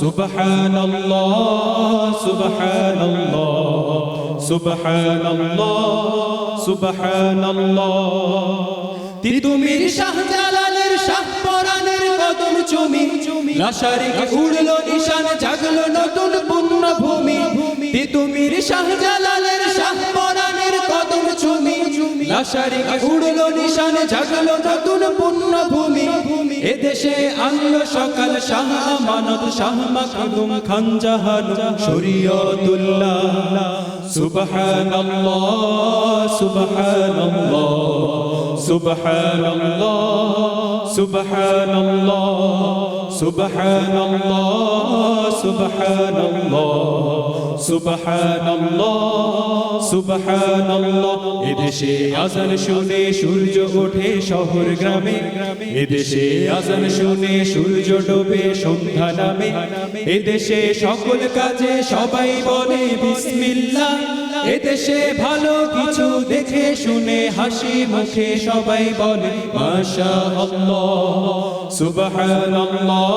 سبحان الله سبحان الله سبحان الله سبحان الله তিতুমির শাহজালালের শাহ পরাণের কদম চুমি, লাশারিক উড়লো নিশান, জাগলো নতুন পূর্ণ ভূমি তিতুমির শাহজালালের শাহ পরাণের কদম চুমি, লাশারিক উড়লো নিশান, জাগলো নতুন পূর্ণ ভূমি এদেশে আনলো সকাল শাহ আমানত, শাহ মাকদুম খান জাহান শরীয়তুল্লাহ। সুবহানাল্লাহ সুবহানাল্লাহ সুবহানাল্লাহ সুবহানাল্লাহ সুবহানাল্লাহ সুবহানাল্লাহ। সুবহানাল্লাহ সুবহানাল্লাহ। এদেশে আজান শুনে সূর্য ওঠে শহর গ্রামে। এদেশে আজান শুনে সূর্য ডোবে সন্ধ্যা নামে। এদেশে সকল কাজে সবাই বলে বিসমিল্লাহ। এদেশে ভালো কিছু দেখে শুনে হাসি মুখে সবাই বলে সুবহানাল্লাহ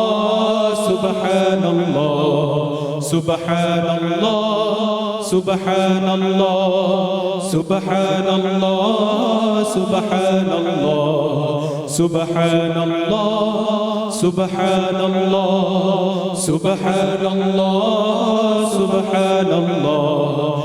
সুবহানাল্লাহ সুবহানাল্লাহ।